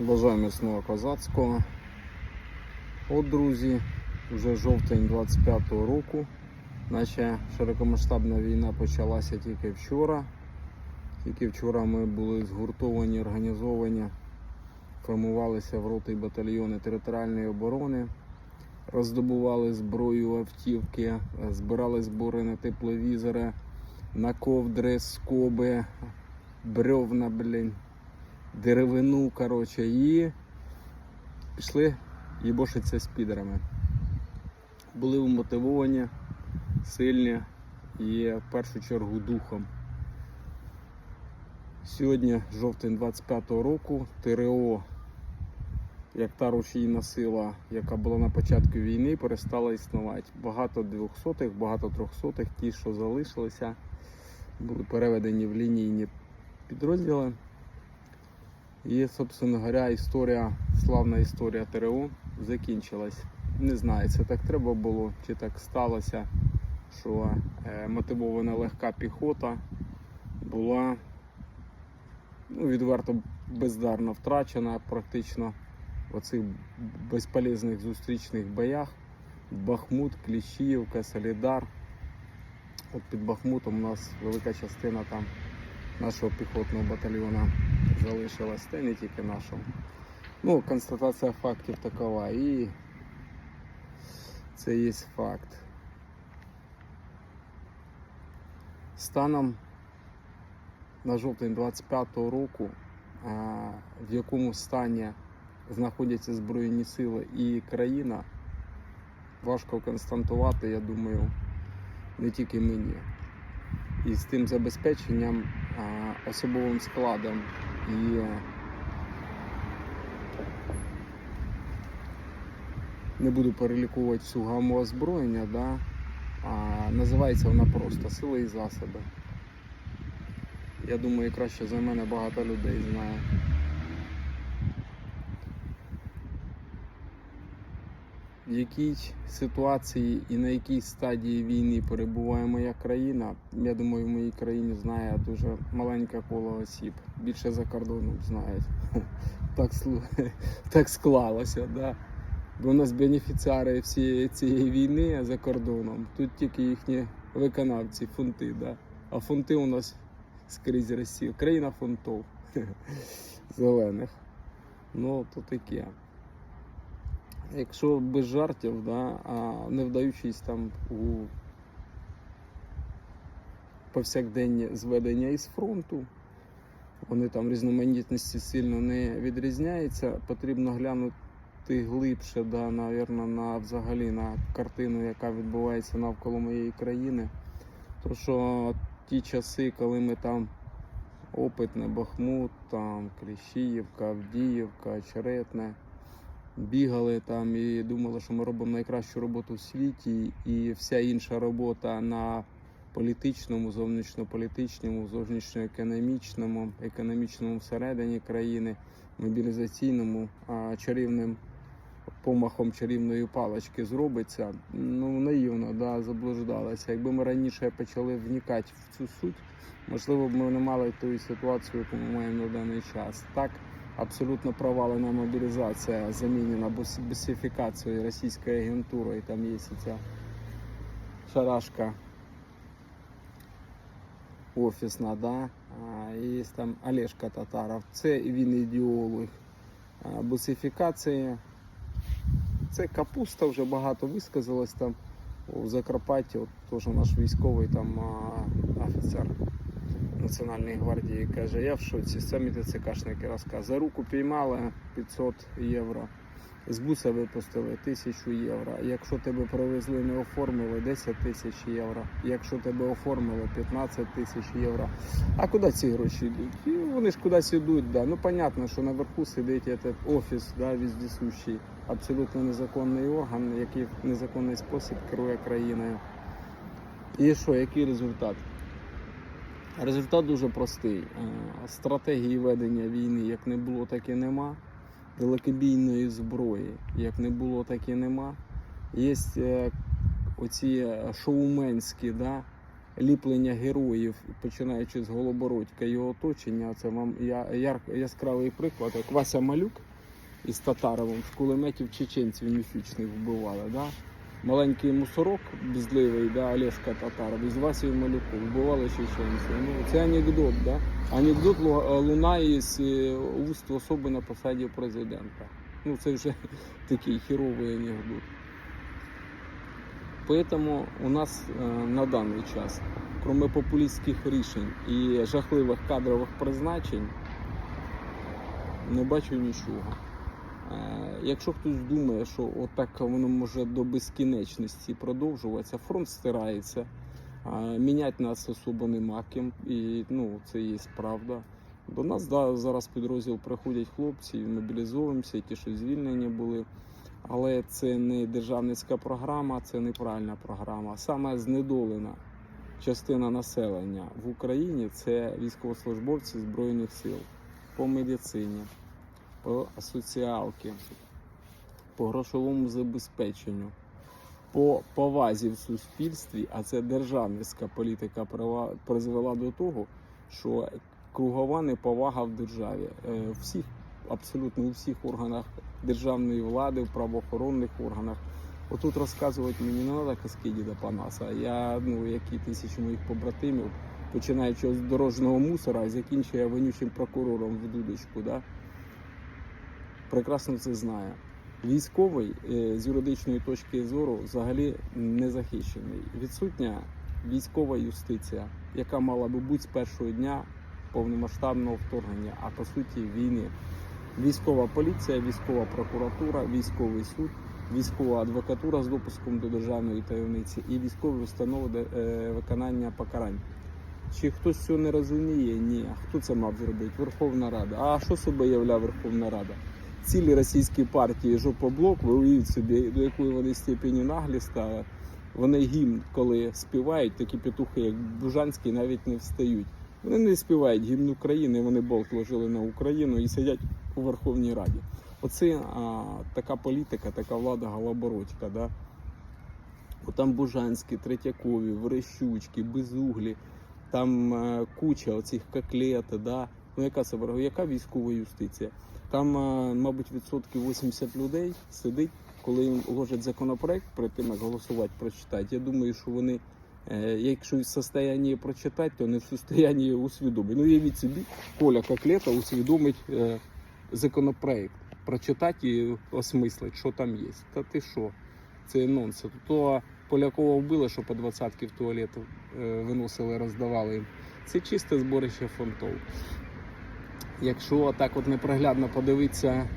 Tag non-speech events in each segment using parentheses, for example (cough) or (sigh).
Бажаю міцного козацького. От, друзі, вже жовтень 25-го року. Наче широкомасштабна війна почалася тільки вчора. Тільки вчора ми були згуртовані, організовані, формувалися в роти батальйони територіальної оборони, роздобували зброю автівки, збирали збори на тепловізори, на ковдри, скоби, бревна, блін деревину, коротше, і пішли їбошитися з підерами. Були вмотивовані, сильні і в першу чергу духом. Сьогодні жовтень 25-го року ТРО, як та рушійна сила, яка була на початку війни, перестала існувати. Багато двохсотих, багато трьохсотих, ті, що залишилися, були переведені в лінійні підрозділи. І, собственно говоря, історія, славна історія ТРО закінчилась. Не знаю, це так треба було, чи так сталося, що е, мотивована легка піхота була ну, відверто бездарно втрачена практично в оцих безполезних зустрічних боях. Бахмут, Кліщіївка, Солідар. От під Бахмутом у нас велика частина там нашого піхотного батальйону залишилась, та не тільки нашого. Ну, констатація фактів такова і це є факт. Станом на жовтень 25-го року, в якому стані знаходяться Збройні сили і країна, важко констатувати, я думаю, не тільки мені. І з тим забезпеченням, особовим складом і не буду перелікувати всю гаму озброєння, да? а називається вона просто сили і засоби. Я думаю, краще за мене багато людей знає. В якій ситуації і на якій стадії війни перебуває моя країна, я думаю, в моїй країні знає дуже маленьке коло осіб. Більше за кордоном знають. (laughs) Так, (laughs) так склалося, да. Бо у нас бенефіціари всієї цієї війни за кордоном. Тут тільки їхні виконавці, фунти, да. А фунти у нас скрізь Росія. Країна фунтов (laughs) зелених. Ну, то таке. Якщо без жартів, да, а не вдаючись там у повсякденні зведення із фронту, вони там різноманітності сильно не відрізняються, потрібно глянути глибше, да, навірно, на взагалі на картину, яка відбувається навколо моєї країни. То що ті часи, коли ми там опитне Бахмут, там Кліщіївка, Авдіївка, Очеретне, бігали там і думали, що ми робимо найкращу роботу в світі, і вся інша робота на політичному, зовнішньополітичному, зовнішньоекономічному, економічному всередині країни, мобілізаційному, чарівним помахом чарівної палички зробиться. Ну, наївно, да, заблуждалися. Якби ми раніше почали вникати в цю суть, можливо б ми не мали тої ситуації, яку ми маємо на даний час. Так, абсолютно провалена мобілізація, замінена босифікацією російською агентурою. Там є ця шарашка офісна, да? є там Олешка Татаров. Це він ідеолог а, босифікації. Це капуста вже багато висказалось там у Закарпатті. От теж наш військовий там офіцер Національної гвардії каже, я в шоці, самі ТЦКшники розказують. За руку піймали 500 євро. З буса випустили 1000 євро. Якщо тебе привезли, не оформили 10 тисяч євро. Якщо тебе оформили 15 тисяч євро. А куди ці гроші йдуть? І вони ж кудись йдуть. Да. Ну, понятно, що наверху сидить этот офіс, да, віздісущий, абсолютно незаконний орган, який в незаконний спосіб керує країною. І що, який результат? Результат дуже простий. Е, Стратегії ведення війни як не було, так і нема. Далекобійної зброї як не було, так і нема. Є е, оці е, шоуменські да, ліплення героїв, починаючи з Голобородька і його оточення. Це вам я, яр, яскравий приклад, як Вася Малюк із Татаровим з кулеметів чеченців міфічних вбивали. Да? Маленький мусорок безливий, да, Олешка Татаров, із Васію Малюку вбивали чеченців. Ну, це анекдот, да? Анекдот лунає з е, уст особи на посаді президента. Ну, це вже (laughs) такий херовий анекдот. Поэтому у нас е, на даний час, кроме популістських рішень і жахливих кадрових призначень, не бачу нічого. Е, Якщо хтось думає, що отак воно може до безкінечності продовжуватися, фронт стирається, міняти нас особо нема ким, і ну, це є правда. До нас да, зараз підрозділ приходять хлопці, мобілізовуємося, ті, що звільнені були. Але це не державницька програма, це неправильна програма. Саме знедолена частина населення в Україні це військовослужбовці Збройних сил по медицині, по соціалки, по грошовому забезпеченню, по повазі в суспільстві, а це державницька політика призвела до того, що кругова неповага в державі. Е, Всіх, абсолютно у всіх органах державної влади, в правоохоронних органах. Отут розказувати мені не треба казки діда Панаса. Я, ну, як і тисячі моїх побратимів, починаючи з дорожнього мусора закінчує вонючим прокурором в дудочку. Да? Прекрасно це знає. Військовий е, з юридичної точки зору взагалі не захищений. Відсутня військова юстиція, яка мала би бути з першого дня повномасштабного вторгнення, а по суті війни. Військова поліція, військова прокуратура, військовий суд, військова адвокатура з допуском до державної таємниці і військові установи е, виконання покарань. Чи хтось цього не розуміє? Ні. Хто це мав зробити? Верховна Рада. А що собі являє Верховна Рада? Цілі російські партії жопоблок, ви уявіть собі, до якої вони степені наглі стали. Вони гімн, коли співають, такі петухи, як Бужанський, навіть не встають. Вони не співають гімн України, вони болт ложили на Україну і сидять у Верховній Раді. Оце а, така політика, така влада голобородька. Да? Там Бужанські, Третьякові, Верещучки, Безуглі, там е, куча оцих коклет, да? ну яка яка військова юстиція? Там, е, мабуть, відсотків 80 людей сидить, коли їм ложать законопроект перед тим, як голосувати, прочитати. Я думаю, що вони, е, якщо в состоянні прочитати, то не в состоянні усвідомити. Ну, уявіть собі, Коля Коклета усвідомить е, законопроект, прочитати і осмислить, що там є. Та ти що? Це нонсенс. То Полякова вбили, що по двадцятки в туалет виносили, роздавали їм. Це чисте зборище фонтов. Якщо так от неприглядно подивитися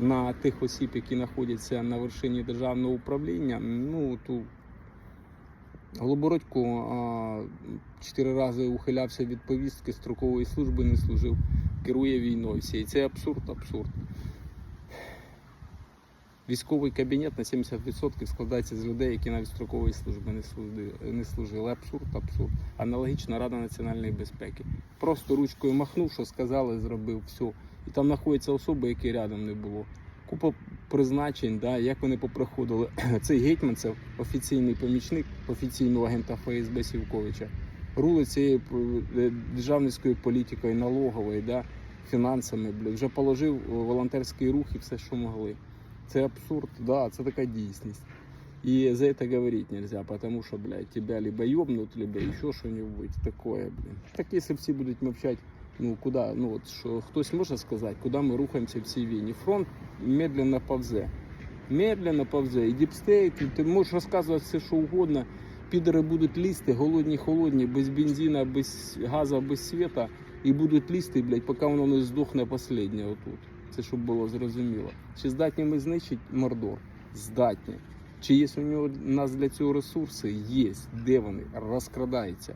на тих осіб, які знаходяться на вершині державного управління, ну ту Голобородько чотири рази ухилявся від повістки строкової служби, не служив, керує війною всією. Це абсурд, абсурд. Військовий кабінет на 70% складається з людей, які навіть строкової служби не служили. Не служили. Абсурд, абсурд. Аналогічна Рада національної безпеки. Просто ручкою махнув, що сказали, зробив все. І там знаходяться особи, які рядом не було. Купа призначень, да, як вони попроходили. (clears throat) Цей гетьман це офіційний помічник офіційного агента ФСБ Сівковича. Рули цією е, державницькою політикою, налоговою, да, фінансами, вже положив е, волонтерський рух і все, що могли. Це абсурд, да, це така дійсність. И за это говорить нельзя, потому что, блядь, тебя либо ёбнут, либо еще что-нибудь такое, блин. Так если все будут мовчать, ну куда, ну от що хтось може сказати, куди ми рухаємося в цій війні. Фронт медленно повзе. Медленно повзе. І діпстейт, ти можеш розказувати все, що угодно. Підери будуть лізти, голодні, холодні, без бензина, без газу, без світа. І будуть лізти, блядь, поки воно не здохне останнє отут. Це щоб було зрозуміло. Чи здатні ми знищити Мордор? Здатні. Чи є у нього у нас для цього ресурси? Є. Де вони? Розкрадаються.